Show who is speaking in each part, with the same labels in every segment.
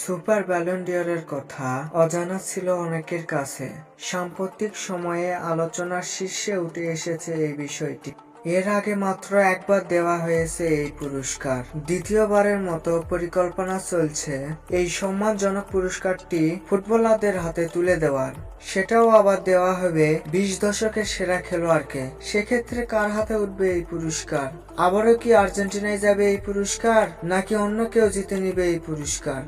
Speaker 1: Super ব্যালন্ডিয়রের কথা অজানা ছিল অনেকের কাছে। সাম্প্রতিক সময়ে আলোচনার শীর্ষে উঠে এসেছে এই বিষয়টি। এর আগে মাত্র একবার দেওয়া হয়েছে এই পুরস্কার। দ্বিতীয়বারের মতো পরিকল্পনা চলছে এই সম্মানজনক পুরস্কারটি ফুটবলারদের হাতে তুলে দেওয়ার। সেটাও আবার দেওয়া হবে বিশ দশকের সেরা খেলোয়াড়কে। সেক্ষেত্রে কার হাতে উঠবে এই পুরস্কার? আবারও কি আর্জেন্টিনায় যাবে এই পুরস্কার, নাকি অন্য কেউ জিতে নিবে এই পুরস্কার?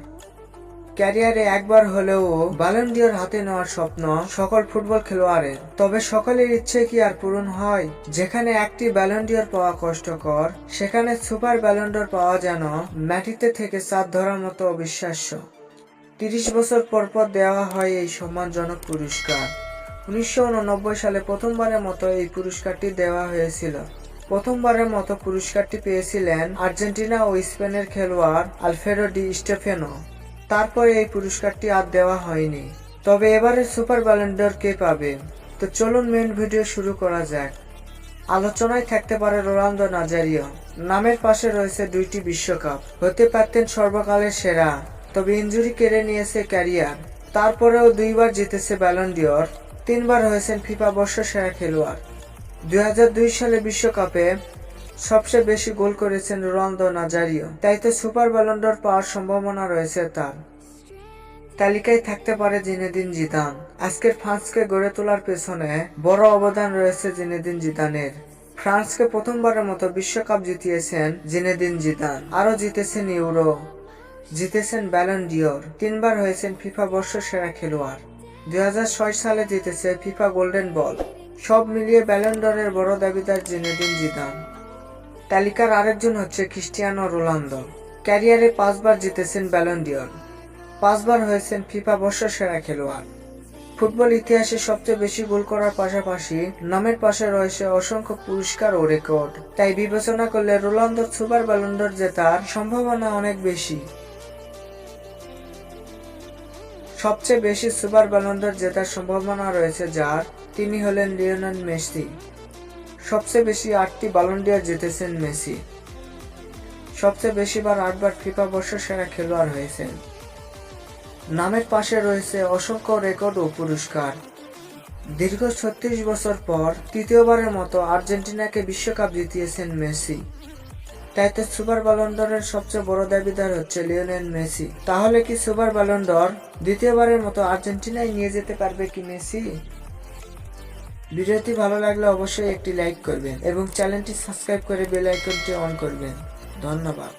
Speaker 1: ক্যারিয়ারে একবার হলেও ব্যালন্ডিয়র হাতে নেওয়ার স্বপ্ন সকল ফুটবল খেলোয়াড়ের। তবে সকলের ইচ্ছে কি আর পূরণ হয়? যেখানে একটি ব্যালন্ডিয়র পাওয়া কষ্টকর, সেখানে সুপার ব্যালন্ডর পাওয়া যেন মাটিতে থেকে চাঁদ ধরার মতো অবিশ্বাস্য। তিরিশ বছর পর পর দেওয়া হয় এই সম্মানজনক পুরস্কার। উনিশশো উননব্বই সালে প্রথমবারের মতো এই পুরস্কারটি দেওয়া হয়েছিল। প্রথমবারের মতো পুরস্কারটি পেয়েছিলেন আর্জেন্টিনা ও স্পেনের খেলোয়াড় আলফেরো ডি স্টেফেনো। তারপরে এই পুরস্কারটি আর দেওয়া হয়নি। তবে এবারে সুপার ব্যালেন্ডার কে পাবে? তো চলুন মেন ভিডিও শুরু করা যাক। আলোচনায় থাকতে পারে রোনালদো নাজারিও। নামের পাশে রয়েছে দুইটি বিশ্বকাপ। হতে পারতেন সর্বকালের সেরা। তবে ইঞ্জুরি কেড়ে নিয়েছে ক্যারিয়ার। তারপরেও দুইবার জিতেছে ব্যালন্ডিয়র তিনবার হয়েছেন ফিফা বর্ষ সেরা খেলোয়াড়। দুই হাজার দুই সালে বিশ্বকাপে সবচেয়ে বেশি গোল করেছেন রোনালদো নাজারিও। তাই তো সুপার ব্যালন্ডর পাওয়ার সম্ভাবনা রয়েছে তার। তালিকায় থাকতে পারে জিনেদিন জিদান। আজকের ফ্রান্সকে গড়ে তোলার পেছনে বড় অবদান রয়েছে জিনেদিন জিদানের। ফ্রান্সকে প্রথমবারের মতো বিশ্বকাপ জিতিয়েছেন জিনেদিন জিদান। আরও জিতেছেন ইউরো, জিতেছেন ব্যালন ডিওর তিনবার হয়েছেন ফিফা বর্ষ সেরা খেলোয়াড়। দুই হাজার ছয় সালে জিতেছে ফিফা গোল্ডেন বল। সব মিলিয়ে ব্যালন্ডরের বড় দাবিদার জিনেদিন জিদান। তালিকার আরেকজন হচ্ছে ক্রিস্টিয়ানো রোনালদো। ক্যারিয়ারে পাঁচবার জিতেছেন ব্যালন্ডিয়র পাঁচবার হয়েছেন ফিফা বর্ষ সেরা খেলোয়াড়। ফুটবল ইতিহাসে সবচেয়ে বেশি গোল করার পাশাপাশি নামের পাশে রয়েছে অসংখ্য পুরস্কার ও রেকর্ড। তাই বিবেচনা করলে রোনালদোর সুপার ব্যালন্ডর জেতার সম্ভাবনা অনেক বেশি। সবচেয়ে বেশি সুপার ব্যালন্ডর জেতার সম্ভাবনা রয়েছে যার, তিনি হলেন লিওনেল মেসি। সবচেয়ে বেশি আটটি বালন্ডিয়ার জিতেছেন মেসি। সবচেয়ে বেশিবার আটবার ফিফা বর্ষ সেরা খেলোয়াড় হয়েছেন। নামের পাশে রয়েছে অসংখ্য রেকর্ড ও পুরস্কার। দীর্ঘ ছত্রিশ বছর পর তৃতীয়বারের মতো আর্জেন্টিনাকে বিশ্বকাপ জিতিয়েছেন মেসি। তাই তো সুপার ব্যালন্ডরের সবচেয়ে বড় দাবিদার হচ্ছে লিওনেল মেসি। তাহলে কি সুপার ব্যালন্ডর দ্বিতীয়বারের মতো আর্জেন্টিনায় নিয়ে যেতে পারবে কি মেসি? ভিডিওটি ভালো লাগলে অবশ্যই একটি লাইক করবেন এবং চ্যানেলটি সাবস্ক্রাইব করে বেল আইকনটি অন করবেন। ধন্যবাদ।